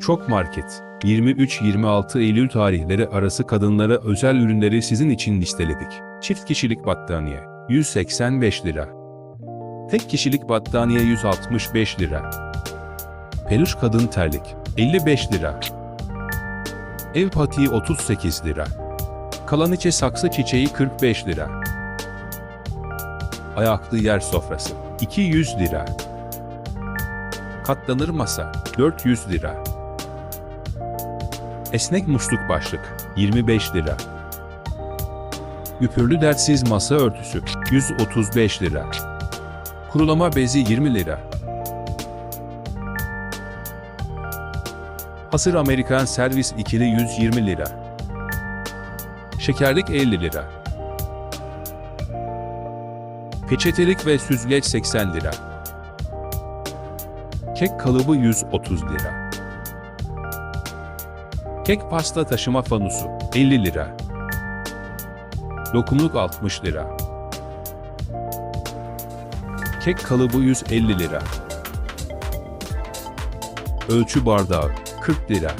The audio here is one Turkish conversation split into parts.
Çok Market 23-26 Eylül tarihleri arası kadınlara özel ürünleri sizin için listeledik. Çift kişilik battaniye 185 lira. Tek kişilik battaniye 165 lira. Peluş kadın terlik 55 lira. Ev patiği 38 lira. Kalaniçe saksı çiçeği 45 lira. Ayaklı yer sofrası 200 lira. Katlanır masa 400 lira. Esnek musluk başlık 25 lira. Güpürlü dertsiz masa örtüsü 135 lira. Kurulama bezi 20 lira. Hasır Amerikan servis ikili 120 lira. Şekerlik 50 lira. Peçetelik ve süzgeç 80 lira. Kek kalıbı 130 lira. Kek pasta taşıma fanusu 50 lira. Lokumluk 60 lira. Kek kalıbı 150 lira. Ölçü bardağı 40 lira.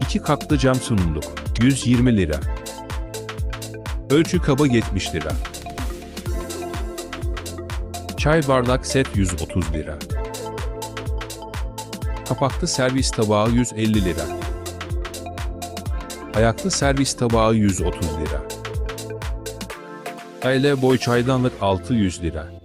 2 katlı cam sunumluk 120 lira. Ölçü kaba 70 lira. Çay bardak set 130 lira. Kapaklı servis tabağı 150 lira. Ayaklı servis tabağı 130 lira. Aile boy çaydanlık 600 lira.